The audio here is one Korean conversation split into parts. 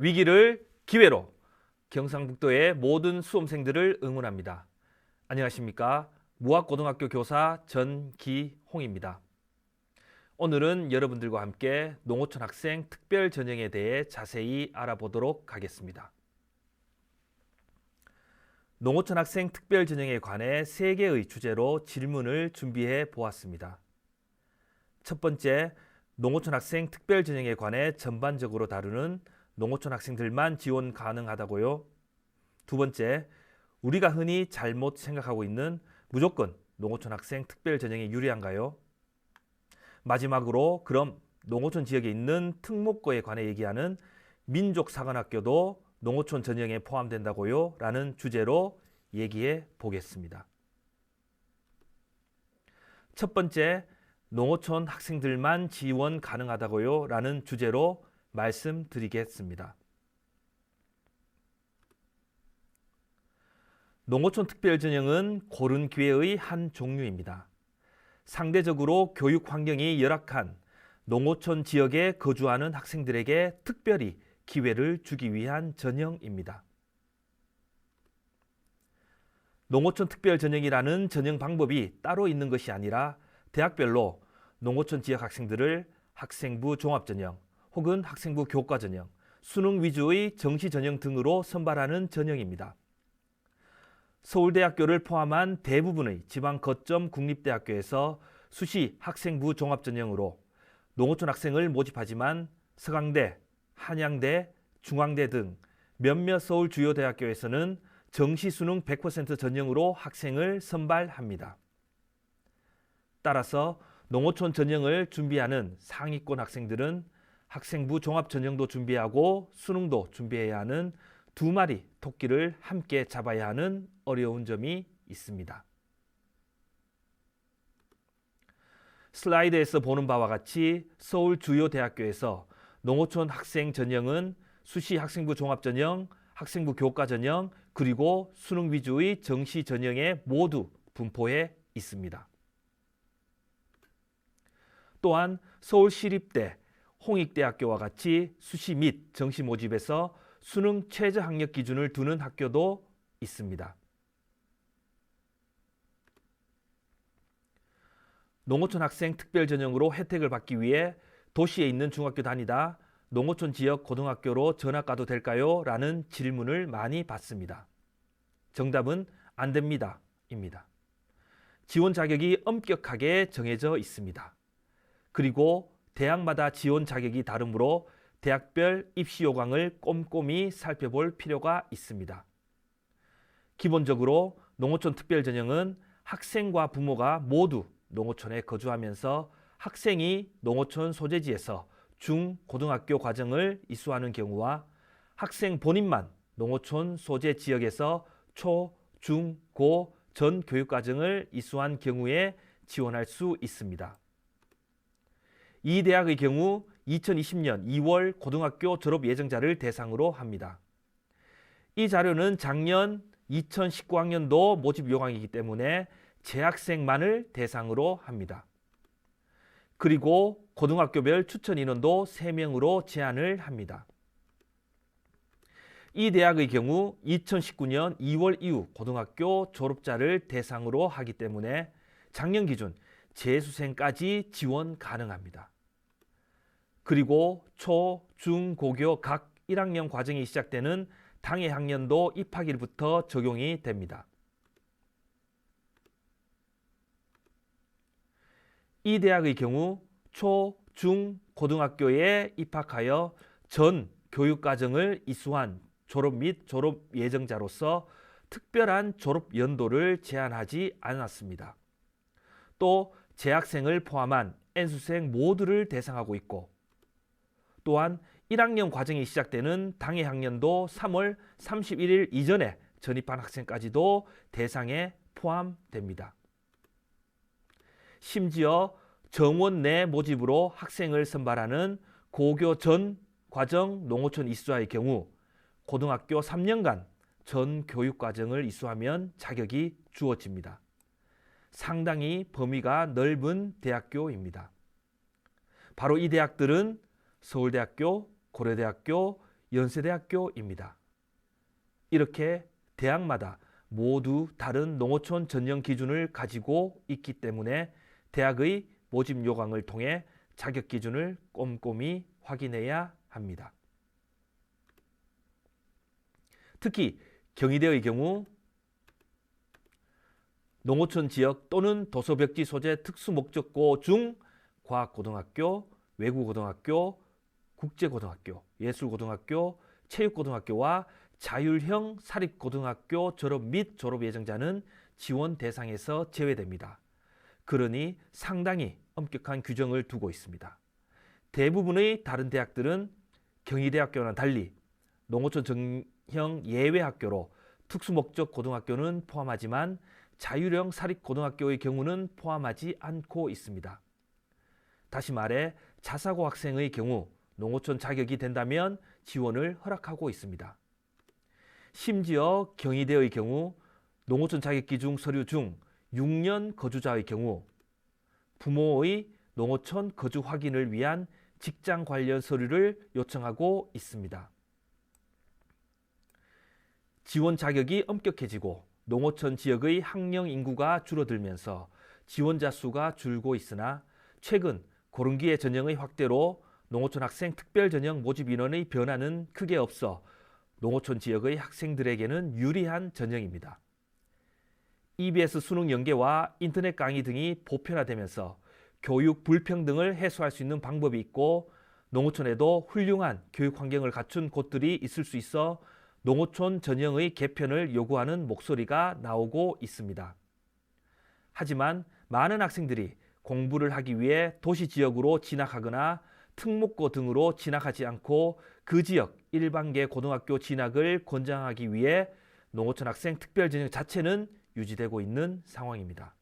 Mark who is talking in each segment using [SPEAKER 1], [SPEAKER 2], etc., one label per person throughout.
[SPEAKER 1] 위기를 기회로 경상북도의 모든 수험생들을 응원합니다. 안녕하십니까? 무학고등학교 교사 전기홍입니다. 오늘은 여러분들과 함께 농어촌 학생 특별 전형에 대해 자세히 알아보도록 하겠습니다. 농어촌 학생 특별 전형에 관해 세 개의 주제로 질문을 준비해 보았습니다. 첫 번째, 농어촌 학생 특별 전형에 관해 전반적으로 다루는 농어촌 학생들만 지원 가능하다고요? 두 번째, 우리가 흔히 잘못 생각하고 있는 무조건 농어촌 학생 특별 전형이 유리한가요? 마지막으로 그럼 농어촌 지역에 있는 특목고에 관해 얘기하는 민족사관학교도 농어촌 전형에 포함된다고요? 라는 주제로 얘기해 보겠습니다. 첫 번째, 농어촌 학생들만 지원 가능하다고요? 라는 주제로 말씀드리겠습니다. 농어촌 특별전형은 고른 기회의 한 종류입니다. 상대적으로 교육 환경이 열악한 농어촌 지역에 거주하는 학생들에게 특별히 기회를 주기 위한 전형입니다. 농어촌 특별 전형이라는 전형 방법이 따로 있는 것이 아니라 대학별로 농어촌 지역 학생들을 학생부 종합전형 혹은 학생부 교과 전형, 수능 위주의 정시 전형 등으로 선발하는 전형입니다. 서울대학교를 포함한 대부분의 지방 거점 국립대학교에서 수시 학생부 종합 전형으로 농어촌 학생을 모집하지만 서강대, 한양대, 중앙대 등 몇몇 서울 주요 대학교에서는 정시 수능 100% 전형으로 학생을 선발합니다. 따라서 농어촌 전형을 준비하는 상위권 학생들은 학생부 종합 전형도 준비하고 수능도 준비해야 하는 두 마리 토끼를 함께 잡아야 하는 어려운 점이 있습니다. 슬라이드에서 보는 바와 같이 서울 주요 대학교에서 농어촌 학생 전형은 수시 학생부 종합 전형, 학생부 교과 전형, 그리고 수능 위주의 정시 전형에 모두 분포해 있습니다. 또한 서울시립대, 홍익대학교와 같이 수시 및 정시 모집에서 수능 최저 학력 기준을 두는 학교도 있습니다. 농어촌 학생 특별 전형으로 혜택을 받기 위해 도시에 있는 중학교 다니다 농어촌 지역 고등학교로 전학 가도 될까요? 라는 질문을 많이 받습니다. 정답은 안 됩니다. 입니다. 지원 자격이 엄격하게 정해져 있습니다. 그리고 대학마다 지원 자격이 다르므로 대학별 입시 요강을 꼼꼼히 살펴볼 필요가 있습니다. 기본적으로 농어촌 특별 전형은 학생과 부모가 모두 농어촌에 거주하면서 학생이 농어촌 소재지에서 중, 고등학교 과정을 이수하는 경우와 학생 본인만 농어촌 소재 지역에서 초, 중, 고, 전 교육 과정을 이수한 경우에 지원할 수 있습니다. 이 대학의 경우 2020년 2월 고등학교 졸업 예정자를 대상으로 합니다. 이 자료는 작년 2019학년도 모집 요강이기 때문에 재학생만을 대상으로 합니다. 그리고 고등학교별 추천 인원도 3명으로 제한을 합니다. 이 대학의 경우 2019년 2월 이후 고등학교 졸업자를 대상으로 하기 때문에 작년 기준 재수생까지 지원 가능합니다. 그리고 초, 중, 고교 각 1학년 과정이 시작되는 당해 학년도 입학일부터 적용이 됩니다. 이 대학의 경우 초, 중, 고등학교에 입학하여 전 교육과정을 이수한 졸업 및 졸업 예정자로서 특별한 졸업 연도를 제한하지 않았습니다. 또 재학생을 포함한 N수생 모두를 대상하고 있고 또한 1학년 과정이 시작되는 당해 학년도 3월 31일 이전에 전입한 학생까지도 대상에 포함됩니다. 심지어 정원 내 모집으로 학생을 선발하는 고교 전 과정 농어촌 이수자의 경우 고등학교 3년간 전 교육 과정을 이수하면 자격이 주어집니다. 상당히 범위가 넓은 대학교입니다. 바로 이 대학들은 서울대학교, 고려대학교, 연세대학교입니다. 이렇게 대학마다 모두 다른 농어촌 전형 기준을 가지고 있기 때문에 대학의 모집 요강을 통해 자격 기준을 꼼꼼히 확인해야 합니다. 특히 경희대의 경우 농어촌 지역 또는 도서벽지 소재 특수목적고 중 과학고등학교, 외국고등학교, 국제고등학교, 예술고등학교, 체육고등학교와 자율형 사립고등학교 졸업 및 졸업 예정자는 지원 대상에서 제외됩니다. 그러니 상당히 엄격한 규정을 두고 있습니다. 대부분의 다른 대학들은 경희대학교와는 달리 농어촌 정형 예외 학교로 특수목적 고등학교는 포함하지만 자율형 사립고등학교의 경우는 포함하지 않고 있습니다. 다시 말해 자사고 학생의 경우 농어촌 자격이 된다면 지원을 허락하고 있습니다. 심지어 경희대의 경우 농어촌 자격 기준 서류 중 6년 거주자의 경우 부모의 농어촌 거주 확인을 위한 직장 관련 서류를 요청하고 있습니다. 지원 자격이 엄격해지고 농어촌 지역의 학령 인구가 줄어들면서 지원자 수가 줄고 있으나 최근 고른기의 전형의 확대로 농어촌 학생 특별 전형 모집 인원의 변화는 크게 없어 농어촌 지역의 학생들에게는 유리한 전형입니다. EBS 수능 연계와 인터넷 강의 등이 보편화되면서 교육 불평등을 해소할 수 있는 방법이 있고 농어촌에도 훌륭한 교육 환경을 갖춘 곳들이 있을 수 있어 농어촌 전형의 개편을 요구하는 목소리가 나오고 있습니다. 하지만 많은 학생들이 공부를 하기 위해 도시 지역으로 진학하거나 특목고 등으로 진학하지 않고 그 지역 일반계 고등학교 진학을 권장하기 위해 농어촌 학생 특별 전형 자체는 유지되고 있는 상황입니다.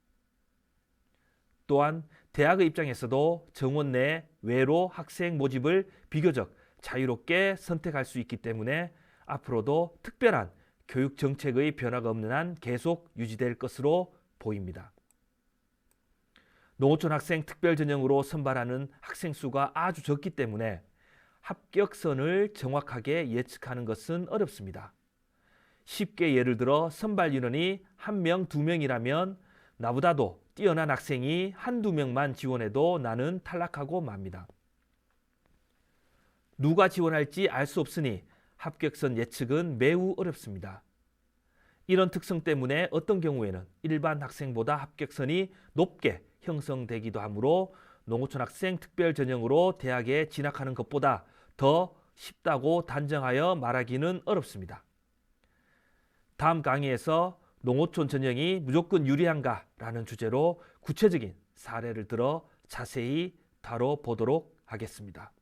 [SPEAKER 1] 또한 대학의 입장에서도 정원 내 외로 학생 모집을 비교적 자유롭게 선택할 수 있기 때문에 앞으로도 특별한 교육 정책의 변화가 없는 한 계속 유지될 것으로 보입니다. 농어촌 학생 특별 전형으로 선발하는 학생 수가 아주 적기 때문에 합격선을 정확하게 예측하는 것은 어렵습니다. 쉽게 예를 들어 선발 인원이 한 명, 두 명이라면 나보다도 뛰어난 학생이 한두 명만 지원해도 나는 탈락하고 맙니다. 누가 지원할지 알 수 없으니 합격선 예측은 매우 어렵습니다. 이런 특성 때문에 어떤 경우에는 일반 학생보다 합격선이 높게 형성되기도 하므로 농어촌 학생 특별 전형으로 대학에 진학하는 것보다 더 쉽다고 단정하여 말하기는 어렵습니다. 다음 강의에서 농어촌 전형이 무조건 유리한가라는 주제로 구체적인 사례를 들어 자세히 다뤄보도록 하겠습니다.